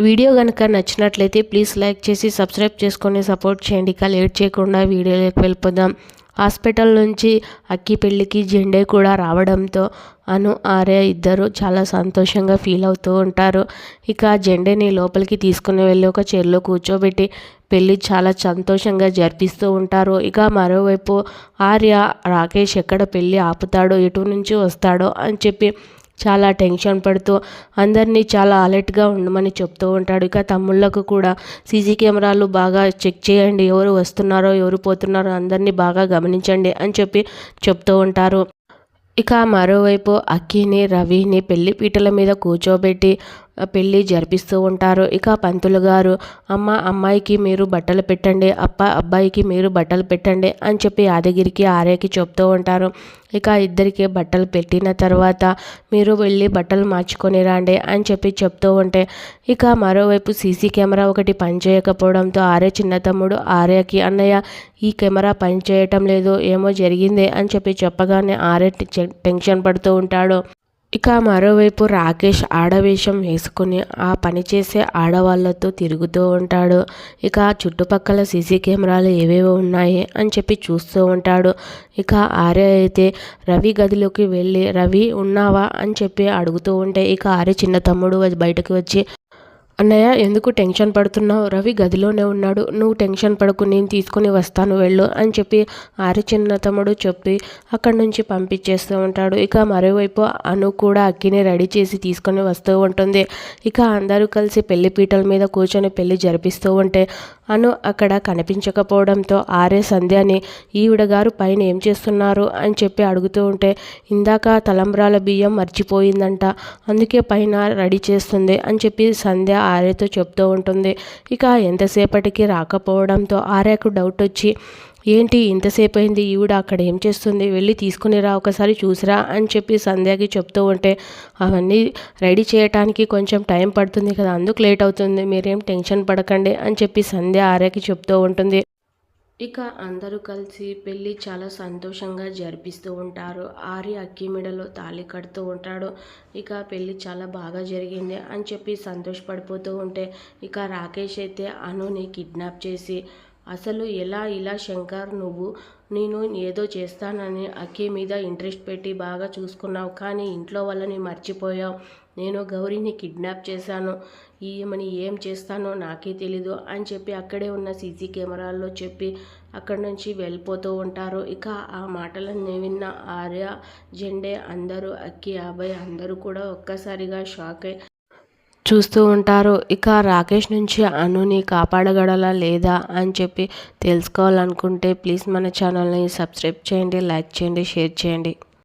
Video కనుక నచ్చినట్లయితే please like చేసి సబ్స్క్రైబ్ చేసుకొని సపోర్ట్ చేయండి. ఇక లేట్ చేయకుండా వీడియోలోకి వెళ్ళిపోదాం. హాస్పిటల్ నుంచి అక్కి పెళ్ళికి జెండే కూడా రావడంతో అను ఆర్య ఇద్దరు చాలా సంతోషంగా ఫీల్ అవుతూ ఉంటారు. ఇక జెండేని లోపలికి తీసుకుని వెళ్ళి ఒక చైర్లో కూర్చోబెట్టి పెళ్ళి చాలా సంతోషంగా జరిపిస్తూ ఉంటారు. ఇక మరోవైపు ఆర్య రాకేష్ ఎక్కడ పెళ్ళి ఆపుతాడో ఎటు నుంచి వస్తాడో అని చెప్పి చాలా టెన్షన్ పడుతూ అందరినీ చాలా అలర్ట్గా ఉండమని చెప్తూ ఉంటాడు. ఇక తమ్ముళ్ళకు కూడా సీసీ కెమెరాలు బాగా చెక్ చేయండి. ఎవరు వస్తున్నారో ఎవరు పోతున్నారో అందరినీ బాగా గమనించండి అని చెప్పి చెప్తూ ఉంటారు. ఇక మరోవైపు అక్కిని రవిని పెళ్ళి పీటల మీద కూర్చోబెట్టి పెళ్ళి జరిపిస్తూ ఉంటారు. ఇక పంతులు గారు అమ్మ అమ్మాయికి మీరు బట్టలు పెట్టండి. అప్ప అబ్బాయికి మీరు బట్టలు పెట్టండి అని చెప్పి యాదగిరికి ఆర్యకి చెప్తూ ఉంటారు. ఇక ఇద్దరికి బట్టలు పెట్టిన తర్వాత మీరు వెళ్ళి బట్టలు మార్చుకొని రండి అని చెప్పి చెప్తూ ఉంటే ఇక మరోవైపు సీసీ కెమెరా ఒకటి పనిచేయకపోవడంతో ఆర్య చిన్న తమ్ముడు ఆర్యకి అన్నయ్య ఈ కెమెరా పనిచేయటం లేదు ఏమో జరిగిందే అని చెప్పి చెప్పగానే ఆర్య టెన్షన్ పడుతూ ఉంటాడు. ఇక మరోవైపు రాకేష్ ఆడవేషం వేసుకుని ఆ పనిచేసే ఆడవాళ్ళతో తిరుగుతూ ఉంటాడు. ఇక చుట్టుపక్కల సీసీ కెమెరాలు ఏవేవో ఉన్నాయి అని చెప్పి చూస్తూ ఉంటాడు. ఇక ఆర్య అయితే రవి గదిలోకి వెళ్ళి రవి ఉన్నావా? అని చెప్పి అడుగుతూ ఉంటే ఇక ఆర్య చిన్న తమ్ముడు బయటకు వచ్చి అన్నయ్య ఎందుకు టెన్షన్ పడుతున్నావు? రవి గదిలోనే ఉన్నాడు. నువ్వు టెన్షన్ పడకు నేను తీసుకుని వస్తాను వెళ్ళు అని చెప్పి ఆరి చిన్న తమ్ముడు చెప్పి అక్కడి నుంచి పంపించేస్తూ ఉంటాడు. ఇక మరోవైపు అను కూడా అక్కిని రెడీ చేసి తీసుకొని వస్తూ ఉంటుంది. ఇక అందరూ కలిసి పెళ్ళి పీటల మీద కూర్చొని పెళ్ళి జరిపిస్తూ ఉంటే అను అక్కడ కనిపించకపోవడంతో ఆర్య సంధ్యని ఈవిడ గారు పైన ఏం చేస్తున్నారు అని చెప్పి అడుగుతూ ఉంటే ఇందాక తలంబ్రాల బియ్యం మర్చిపోయిందంట అందుకే పైన రెడీ చేస్తుంది అని చెప్పి సంధ్య ఆర్యతో చెప్తూ ఉంటుంది. ఇక ఎంతసేపటికి రాకపోవడంతో ఆర్యకు డౌట్ వచ్చి ఏంటి ఇంతసేపు అయింది? ఈవిడ అక్కడ ఏం చేస్తుంది? వెళ్ళి తీసుకునిరా ఒకసారి చూసిరా అని చెప్పి సంధ్యకి చెప్తూ ఉంటే అవన్నీ రెడీ చేయటానికి కొంచెం టైం పడుతుంది కదా అందుకు లేట్ అవుతుంది. మీరేం టెన్షన్ పడకండి అని చెప్పి సంధ్య ఆర్యకి చెప్తూ ఉంటుంది. ఇక అందరూ కలిసి పెళ్ళి చాలా సంతోషంగా జరిపిస్తూ ఉంటారు. ఆర్య అక్కి మెడలో తాళి కడుతూ ఉంటాడు. ఇక పెళ్ళి చాలా బాగా జరిగింది అని చెప్పి సంతోషపడిపోతూ ఉంటే ఇక రాకేష్ అయితే అనుని కిడ్నాప్ చేసి అసలు ఎలా ఇలా శంకర్ నువ్వు? నేను ఏదో చేస్తానని అక్కి మీద ఇంట్రెస్ట్ పెట్టి బాగా చూసుకున్నావు కానీ ఇంట్లో వాళ్ళని మర్చిపోయావు. నేను గౌరీని కిడ్నాప్ చేశాను. ఈమెని ఏం చేస్తానో నాకే తెలీదు అని చెప్పి అక్కడే ఉన్న సీసీ కెమెరాల్లో చెప్పి అక్కడి నుంచి వెళ్ళిపోతూ ఉంటారు. ఇక ఆ మాటలన్నీ విన్న ఆర్య జెండే అందరూ అక్కి అభయ్ అందరూ కూడా ఒక్కసారిగా షాక్ అయి చూస్తూ ఉంటారు. ఇక రాకేష్ నుంచి అనుని కాపాడగలలా లేదా అని చెప్పి తెలుసుకోవాలనుకుంటే ప్లీజ్ మన ఛానల్ని సబ్స్క్రైబ్ చేయండి లైక్ చేయండి షేర్ చేయండి.